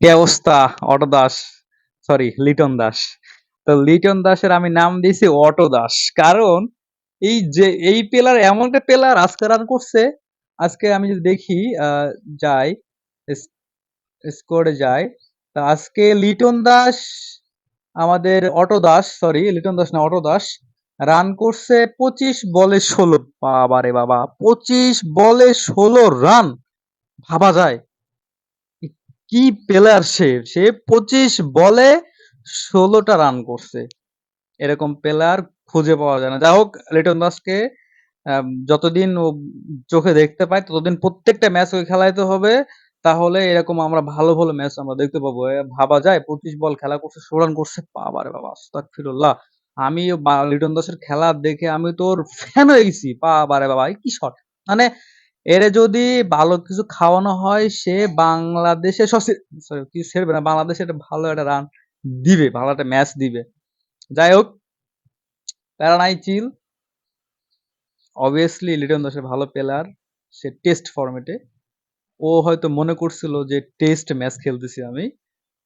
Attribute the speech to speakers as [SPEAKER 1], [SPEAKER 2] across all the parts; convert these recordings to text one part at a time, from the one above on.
[SPEAKER 1] কি অবস্থা, auto Das sorry Liton Das. তো লিটন দাসের আমি নাম দিয়েছি অটো দাস। কারণ এই যে, এই পেলার, এমন একটা পেলার আজকে রান করছে। আজকে আমি যদি দেখি যাই স্কোরে যাই, তা আজকে লিটন দাস, আমাদের অটো দাস সরি লিটন দাস না, অটো দাস রান করছে পঁচিশ বলে ষোলো। বাবা রে বাবা, পঁচিশ বলে ষোলো রান ভাবা যায়। কি প্লেয়ার সে? সে পঁচিশ বলে ষোলোটা রান করছে। এরকম প্লেয়ার খুঁজে পাওয়া যায় না। যাই হোক, লিটন দাসকে যতদিন ও চোখে দেখতে পায়, ততদিন প্রত্যেকটা ম্যাচ ওই খেলাইতে হবে। তাহলে এরকম আমরা ভালো ভালো ম্যাচ আমরা দেখতে পাবো। ভাবা যায়, পঁচিশ বল খেলা করছে রান করছে। বাবারে বাবা আস্তাক ফিরুল্লাহ আমি লিটন দাসের খেলা দেখে আমি তোর ফ্যান হয়ে গেছি। বাবারে বাবা কি শট মানে এরে যদি ভালো কিছু খাওয়ানো হয়, সে বাংলাদেশে সরি ছেড়বে না, বাংলাদেশে একটা ভালো একটা রান দিবে, ভালো একটা ম্যাচ দিবে। যাই হোক প্যারা চিল। অবভিয়াসলি লিটন দাসের ভালো প্লেয়ার সে টেস্ট ফরম্যাটে ও হয়তো মনে করছিল যে টেস্ট ম্যাচ খেলতেছি আমি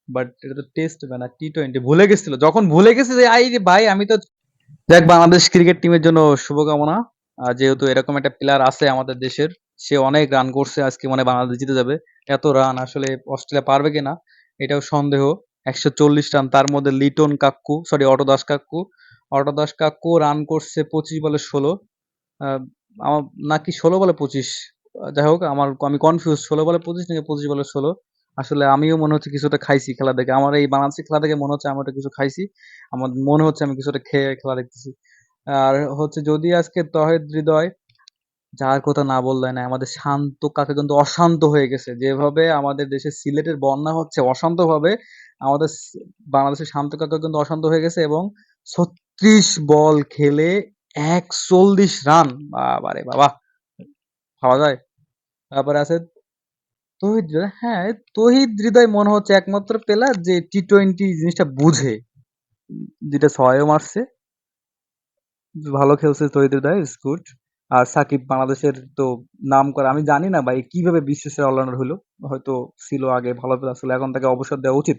[SPEAKER 1] বাট এটা তো টেস্ট না টি টোয়েন্টি ভুলে গেছিল। যখন ভুলে গেছে যে, আই রে ভাই, আমি তো দেখ বাংলাদেশ ক্রিকেট টিমের জন্য শুভকামনা। যেহেতু এরকম একটা প্লেয়ার আছে আমাদের দেশের সে অনেক রান করছে, আজকে মানে বাংলাদেশ জিতে যাবে। এত রান আসলে অস্ট্রেলিয়া পারবে কিনা, এটাও সন্দেহ। একশো চল্লিশ রান তার মধ্যে লিটন কাক্কু সরি অটো দাস কাক্কু অটো কাক্কু রান করছে পঁচিশ বলে ষোলো। আমার, নাকি ষোলো বলে পঁচিশ? যাই হোক, আমার, আমি কনফিউজ ষোলো বলে পঁচিশ নাকি পঁচিশ বলে ষোলো? আসলে আমিও মনে হচ্ছে কিছুটা খাইছি খেলা দেখে। আমার এই বাংলাদেশি খেলা দেখে মনে হচ্ছে আমি ওটা কিছু খাইছি। আমার মনে হচ্ছে আমি কিছুটা খেয়ে, খেলা দেখতেছি। আর হচ্ছে যদি আজকে তহেদ হৃদয় যার কথা না বললে না আমাদের শান্ত কাকা কিন্তু অশান্ত হয়ে গেছে। যেভাবে আমাদের দেশে সিলেটের বন্যা হচ্ছে অশান্ত ভাবে আমাদের বাংলাদেশের শান্ত কাকা কিন্তু অশান্ত হয়ে গেছে এবং ছত্রিশ বল খেলে একচল্লিশ রান। বাবারে বাবা। ভাবা যায়? তারপরে আছে, তহিদ হ্যাঁ তহিদ হৃদয় মনে হচ্ছে একমাত্র প্লেয়ার যে টি টোয়েন্টি জিনিসটা বুঝে। যেটা ছয়ও মারছে। ভালো খেলছে তহিদ হৃদয় গুড। আর সাকিব বাংলাদেশের তো নাম করে আমি জানি না ভাই কীভাবে বিশ্বের অলরাউন্ডার হলো, হয়তো ছিল আগে, ভালো প্লেয়ার ছিল, এখন তাকে অবসর দেওয়া উচিত।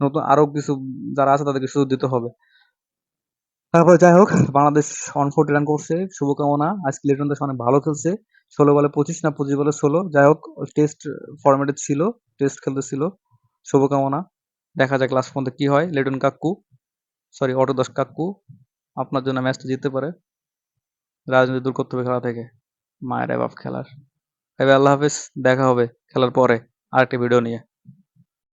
[SPEAKER 1] নতুন আরও কিছু যারা আছে তাদেরকে সুযোগ দিতে হবে। তারপর যাই হোক, বাংলাদেশ অন ফোর্টি রান করছে, শুভকামনা। আজকে লিটন দাস অনেক ভালো খেলছে, ষোলো বলে পঁচিশ না পঁচিশ বলে ষোলো। যাই হোক টেস্ট ফরম্যাটে ছিল টেস্ট খেলতে ছিল, শুভকামনা। দেখা যাক লাস্ট পর্যন্ত কি হয়। লিটন কাক্কু সরি অটো দাস কাক্কু আপনার জন্য ম্যাচটা জিততে পারে। রাজনীতি দূর করতে হবে খেলা থেকে। মায়ের বাপ খেলার। এবার আল্লাহ হাফিজ, দেখা হবে খেলার পরে। আরেকটি ভিডিও নিয়ে।